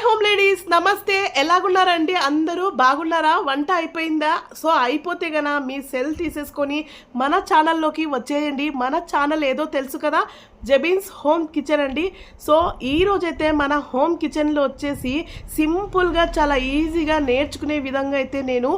Hi home ladies నమస్తే. ఎలాగున్నారండి? అందరూ బాగున్నారా? వంట అయిపోయిందా? సో అయిపోతే గనా మీ సెల్ తీసేసుకొని మన ఛానల్లోకి వచ్చేయండి. మన ఛానల్ ఏదో తెలుసు కదా? జెబిన్స్ హోమ్ కిచెన్ అండి. సో ఈ రోజైతే మన హోమ్ కిచెన్లో వచ్చేసి సింపుల్గా చాలా ఈజీగా నేర్చుకునే విధంగా అయితే నేను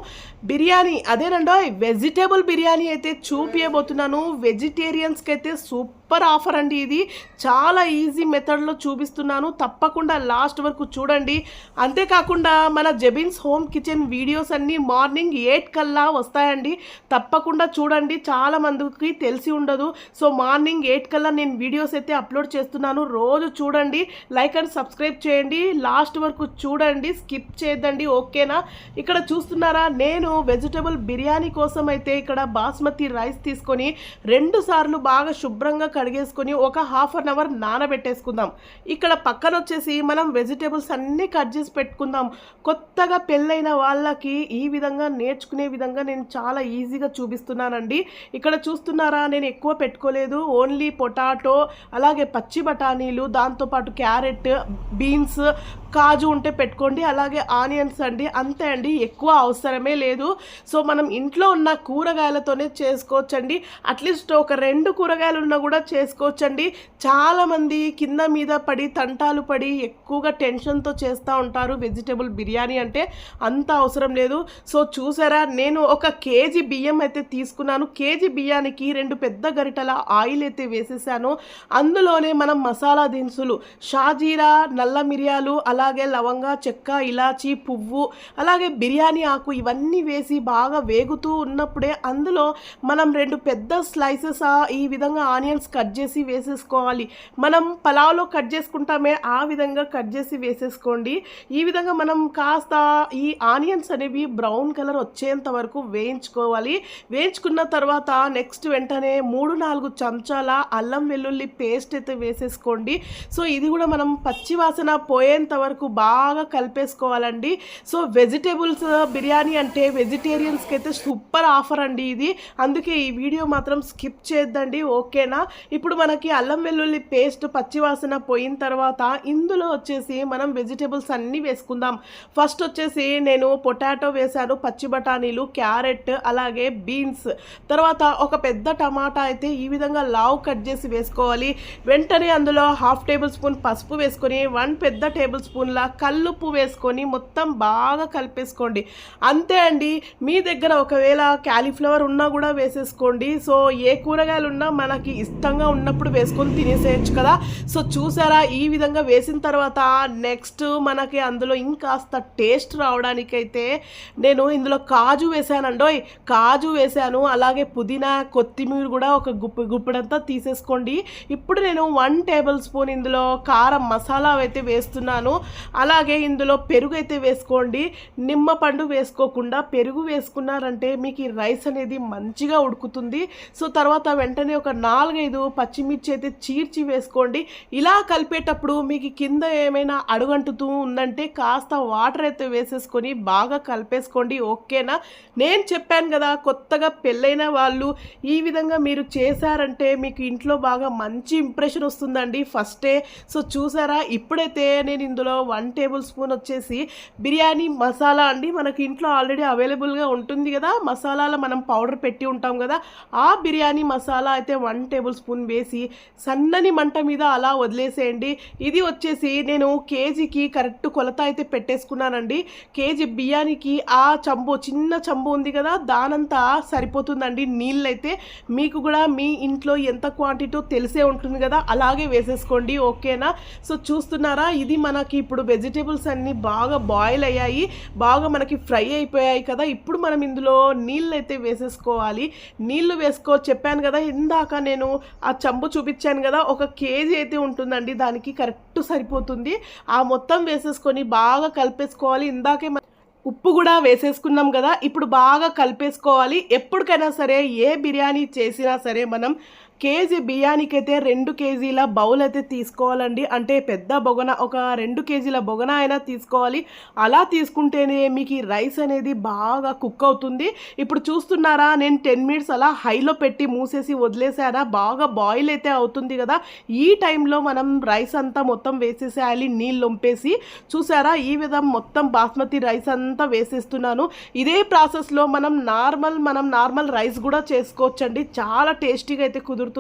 బిర్యానీ అదేనండో వెజిటేబుల్ బిర్యానీ అయితే చూపించబోతున్నాను వెజిటేరియన్స్కి అయితే సూపర్ ఆఫర్ అండి ఇది. చాలా ఈజీ మెథడ్లో చూపిస్తున్నాను. తప్పకుండా లాస్ట్ వరకు చూడండి. అంతేకాకుండా మన జెబిన్స్ హోమ్ కిచెన్ వీడియోస్ అన్నీ మార్నింగ్ ఎయిట్ కల్లా వస్తాయండి. తప్పకుండా చూడండి. చాలామందికి తెలిసి ఉండదు. సో మార్నింగ్ ఎయిట్ కల్లా నేను వీడియోస్ అయితే అప్లోడ్ చేస్తున్నాను. రోజు చూడండి లైక్ అండ్ సబ్స్క్రైబ్ చేయండి. లాస్ట్ వరకు చూడండి స్కిప్ చేయొద్దండి ఓకేనా? ఇక్కడ చూస్తున్నారా నేను వెజిటబుల్ బిర్యానీ కోసం అయితే ఇక్కడ బాస్మతి రైస్ తీసుకొని రెండు సార్లు బాగా శుభ్రంగా కడిగేసుకొని ఒక హాఫ్ అన్ అవర్ నానబెట్టేసుకుందాం. ఇక్కడ పక్కన వచ్చేసి మనం వెజిటేబుల్స్ అన్నీ కట్ చేసి పెట్టుకుందాం. కొత్తగా పెళ్ళైన వాళ్ళకి ఈ విధంగా నేర్చుకునే విధంగా నేను చాలా ఈజీగా చూపిస్తున్నానండి. ఇక్కడ చూస్తున్నారా నేను ఎక్కువ పెట్టుకోలేదు. ఓన్లీ పొటాటో అలాగే పచ్చి బఠానీలు దాంతోపాటు క్యారెట్ బీన్స్ కాజు ఉంటే పెట్టుకోండి అలాగే ఆనియన్స్ అండి అంతే అండి ఎక్కువ అవసరమే లేదు. సో మనం ఇంట్లో ఉన్న కూరగాయలతోనే చేసుకోవచ్చండి. అట్లీస్ట్ ఒక రెండు కూరగాయలు ఉన్నా కూడా చేసుకోవచ్చండి. చాలామంది కింద మీద పడి తంటాలు పడి ఎక్కువగా టెన్షన్తో చేస్తూ ఉంటారు. వెజిటేబుల్ బిర్యానీ అంటే అంత అవసరం లేదు. సో చూసారా నేను ఒక కేజీ బియ్యం అయితే తీసుకున్నాను. కేజీ బియ్యానికి రెండు పెద్ద గరిటల ఆయిల్ అయితే వేసేసాను. అందులోనే మనం మసాలా దినుసులు షాజీరా నల్ల మిరియాలు అలాగే లవంగా చెక్క ఇలాచి పువ్వు అలాగే బిర్యానీ ఆకు ఇవన్నీ వేసి బాగా వేగుతూ ఉన్నప్పుడే అందులో మనం రెండు పెద్ద స్లైసెస్ ఈ విధంగా ఆనియన్స్ కట్ చేసి వేసేసుకోవాలి. మనం పలావ్లో కట్ చేసుకుంటామే ఆ విధంగా కట్ చేసి వేసేసుకోండి. ఈ విధంగా మనం కాస్త ఈ ఆనియన్స్ అనేవి బ్రౌన్ కలర్ వచ్చేంత వరకు వేయించుకోవాలి. వేయించుకున్న తర్వాత నెక్స్ట్ వెంటనే మూడు నాలుగు చెంచాల అల్లం వెల్లుల్లి పేస్ట్ అయితే వేసేసుకోండి. సో ఇది కూడా మనం పచ్చి వాసన పోయేంత వరకు బాగా కలిపేసుకోవాలండి. సో వెజిటేబుల్స్ బిర్యానీ అంటే వెజిటేరియన్స్కి అయితే సూపర్ ఆఫర్ అండి ఇది. అందుకే ఈ వీడియో మాత్రం స్కిప్ చేద్దండి ఓకేనా? ఇప్పుడు మనకి అల్లం వెల్లుల్లి పేస్ట్ పచ్చివాసన పోయిన తర్వాత ఇందులో వచ్చేసి మనం వెజిటేబుల్స్ అన్నీ వేసుకుందాం. ఫస్ట్ వచ్చేసి నేను పొటాటో వేశాను పచ్చి బఠానీలు క్యారెట్ అలాగే బీన్స్. తర్వాత ఒక పెద్ద టమాటా అయితే ఈ విధంగా లావ్ కట్ చేసి వేసుకోవాలి. వెంటనే అందులో హాఫ్ టేబుల్ స్పూన్ పసుపు వేసుకొని వన్ పెద్ద టేబుల్ స్పూన్ల కల్లుప్పు వేసుకొని మొత్తం బాగా కలిపేసుకోండి. అంతే అండి మీ దగ్గర ఒకవేళ క్యాలీఫ్లవర్ ఉన్నా కూడా వేసేసుకోండి. సో ఏ కూరగాయలు ఉన్నా మనకి ఇష్టంగా ఉన్నప్పుడు వేసుకొని తినేసేయచ్చు కదా. సో చూసారా ఈ విధంగా వేసిన తర్వాత నెక్స్ట్ మనకి అందులో ఇంకాస్త టేస్ట్ రావడానికైతే నేను ఇందులో కాజు వేసానండోయ్. కాజు వేసాను. అలాగే పుదీనా కొత్తిమీర కూడా ఒక గుప్పు గుప్పిడంతా తీసేసుకోండి. ఇప్పుడు నేను వన్ టేబుల్ స్పూన్ ఇందులో కారం మసాలా అయితే వేస్తున్నాను. అలాగే ఇందులో పెరుగు అయితే వేసుకోండి. నిమ్మ పండు వేసుకోకుండా పెరుగు వేసుకున్నారంటే మీకు ఈ రైస్ అనేది మంచిగా ఉడుకుతుంది. సో తర్వాత వెంటనే ఒక నాలుగైదు పచ్చిమిర్చి అయితే చీర్చి వేసుకోండి. ఇలా కలిపేటప్పుడు మీకు కింద ఏమైనా అడుగంటుతూ ఉందంటే కాస్త వాటర్ అయితే వేసేసుకొని బాగా కలిపేసుకోండి. ఓకేనా? నేను చెప్పాను కదా కొత్తగా పెళ్ళైన వాళ్ళు ఈ విధంగా మీరు చేశారంటే మీకు ఇంట్లో బాగా మంచి ఇంప్రెషన్ వస్తుందండి. ఫస్టే సో చూసారా? ఇప్పుడైతే నేను ఇందులో వన్ టేబుల్ స్పూన్ వచ్చేసి బిర్యానీ మసాలా అండి. మనకి ఇంట్లో ఆల్రెడీ అవైలబుల్గా ఉంటుంది కదా. మసాలాలో మనం పౌడర్ పెట్టి ఉంటాం కదా. ఆ బిర్యానీ మసాలా అయితే వన్ టేబుల్ స్పూన్ వేసి సన్నని మంట మీద అలా వదిలేసేయండి. ఇది వచ్చేసి నేను కేజీకి కరెక్ట్ కొలత అయితే పెట్టేసుకున్నానండి. కేజీ బియ్యానికి ఆ చంబు చిన్న చంబు ఉంది కదా. దానంతా సరిపోతుందండి. నీళ్ళైతే మీకు కూడా మీ ఇంట్లో ఎంత క్వాంటిటీ తెలుసు ఉంటుంది కదా అలాగే వేసేసుకోండి ఓకేనా? సో చూస్తున్నారా? ఇది మనకి ఇప్పుడు వెజిటేబుల్స్ అన్నీ బాగా బాయిల్ అయ్యాయి బాగా మనకి ఫ్రై అయిపోయాయి కదా ఇప్పుడు మనం ఇందులో నీళ్ళు అయితే వేసేసుకోవాలి. నీళ్ళు వేసుకో చెప్పాను కదా ఇందాక నేను ఆ చంబు చూపించాను కదా ఒక కేజీ అయితే ఉంటుందండి దానికి కరెక్ట్ సరిపోతుంది. ఆ మొత్తం వేసేసుకొని బాగా కలిపేసుకోవాలి ఇందాకే ఉప్పు కూడా వేసేసుకున్నాం కదా ఇప్పుడు బాగా కలిపేసుకోవాలి. ఎప్పటికైనా సరే ఏ బిర్యానీ చేసినా సరే మనం కేజీ బియ్యానికి అయితే రెండు కేజీల బౌల్ అయితే తీసుకోవాలండి. అంటే పెద్ద బొగన ఒక రెండు కేజీల బొగన అయినా తీసుకోవాలి. అలా తీసుకుంటేనే మీకు ఈ రైస్ అనేది బాగా కుక్ అవుతుంది. ఇప్పుడు చూస్తున్నారా నేను టెన్ మినిట్స్ అలా హైలో పెట్టి మూసేసి వదిలేసారా బాగా బాయిల్ అయితే అవుతుంది కదా. ఈ టైంలో మనం రైస్ అంతా మొత్తం వేసేసేయాలి నీళ్ళు వంపేసి చూసారా ఈ విధం మొత్తం బాస్మతి రైస్ అంతా వేసేస్తున్నాను. ఇదే ప్రాసెస్లో మనం నార్మల్ మనం నార్మల్ రైస్ కూడా చేసుకోవచ్చండి. చాలా టేస్టీగా అయితే కుదురుతుంది.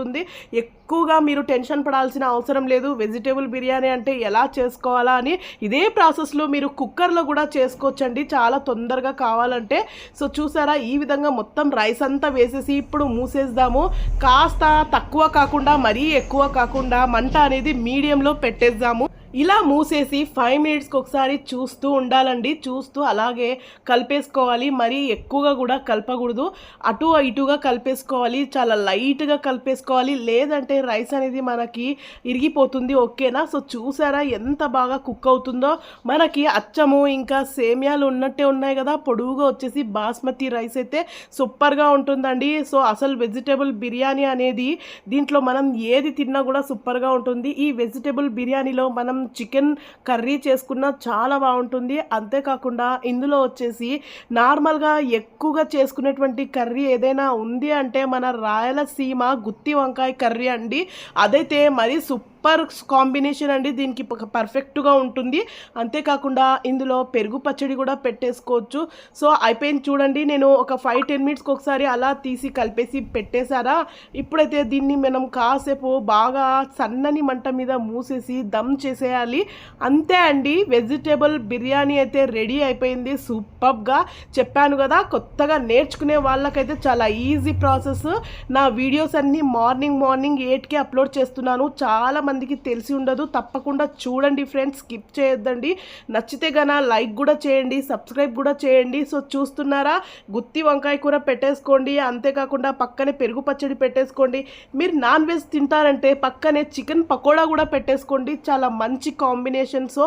ఎక్కువగా మీరు టెన్షన్ పడాల్సిన అవసరం లేదు. వెజిటేబుల్ బిర్యానీ అంటే ఎలా చేసుకోవాలా అని ఇదే ప్రాసెస్లో మీరు కుక్కర్లో కూడా చేసుకోవచ్చండి. చాలా తొందరగా కావాలంటే. సో చూసారా? ఈ విధంగా మొత్తం రైస్ అంతా వేసేసి ఇప్పుడు మూసేద్దాము. కాస్త తక్కువ కాకుండా మరీ ఎక్కువ కాకుండా మంట అనేది మీడియంలో పెట్టేద్దాము. ఇలా మూసేసి ఫైవ్ మినిట్స్కి ఒకసారి చూస్తూ ఉండాలండి. చూస్తూ అలాగే కలిపేసుకోవాలి. మరీ ఎక్కువగా కూడా కలపకూడదు. అటు ఇటుగా కలిపేసుకోవాలి. చాలా లైట్గా కలిపేసుకోవాలి. లేదంటే రైస్ అనేది మనకి ఇరిగిపోతుంది. ఓకేనా? సో చూసారా ఎంత బాగా కుక్ అవుతుందో? మనకి అచ్చము ఇంకా సేమియాలు ఉన్నట్టే ఉన్నాయి కదా. పొడువుగా వచ్చేసి బాస్మతి రైస్ అయితే సూపర్గా ఉంటుందండి. సో అసలు వెజిటేబుల్ బిర్యానీ అనేది దీంట్లో మనం ఏది తిన్నా కూడా సూపర్గా ఉంటుంది. ఈ వెజిటేబుల్ బిర్యానీలో మనం చికెన్ కర్రీ చేసుకున్నా చాలా బాగుంటుంది. అంతేకాకుండా ఇందులో వచ్చేసి నార్మల్గా ఎక్కువగా చేసుకునేటువంటి కర్రీ ఏదైనా ఉంది అంటే మన రాయలసీమ గుత్తి వంకాయ కర్రీ అండి. అదైతే మరీ సూపర్ సూపర్ కాంబినేషన్ అండి. దీనికి పర్ఫెక్ట్గా ఉంటుంది. అంతేకాకుండా ఇందులో పెరుగు పచ్చడి కూడా పెట్టేసుకోవచ్చు. సో అయిపోయింది చూడండి. నేను ఒక ఫైవ్ టెన్ మినిట్స్కి ఒకసారి అలా తీసి కలిపేసి పెట్టేశారా? ఇప్పుడైతే దీన్ని మనం కాసేపు బాగా సన్నని మంట మీద మూసేసి దమ్ చేసేయాలి. అంతే అండి. వెజిటేబుల్ బిర్యానీ అయితే రెడీ అయిపోయింది. సూపర్గా చెప్పాను కదా కొత్తగా నేర్చుకునే వాళ్ళకైతే చాలా ఈజీ ప్రాసెస్. నా వీడియోస్ అన్నీ మార్నింగ్ మార్నింగ్ ఎయిట్కి అప్లోడ్ చేస్తున్నాను. చాలా మందికి తెలిసి ఉండదు. తప్పకుండా చూడండి ఫ్రెండ్స్. స్కిప్ చేయొద్దండి. నచ్చితే గన లైక్ కూడా చేయండి. సబ్స్క్రైబ్ కూడా చేయండి. సో చూస్తున్నారా? గుత్తి వంకాయ కూర పెట్టేసుకోండి. అంతేకాకుండా పక్కనే పెరుగు పచ్చడి పెట్టేసుకోండి. మీరు నాన్ వెజ్ తింటారంటే పక్కనే చికెన్ పకోడా కూడా పెట్టేసుకోండి. చాలా మంచి కాంబినేషన్. సో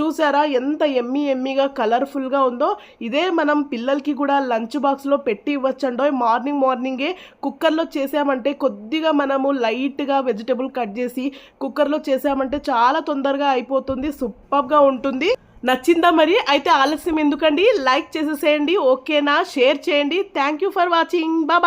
చూసారా? ఎంత ఎమ్మి ఎమ్మిగా కలర్ఫుల్గా ఉందో. ఇదే మనం పిల్లలకి కూడా లంచ్ బాక్స్లో పెట్టి ఇవ్వచ్చండో మార్నింగ్ మార్నింగే కుక్కర్లో చేసామంటే కొద్దిగా మనము లైట్గా వెజిటబుల్ కట్ చేసి కుక్కర్లో చేసామంటే చాలా తొందరగా అయిపోతుంది సూపర్గా ఉంటుంది. నచ్చిందా మరి? అయితే ఆలస్యం ఎందుకండి? లైక్ చేసేసేయండి ఓకేనా? షేర్ చేయండి. Thank you for watching Baba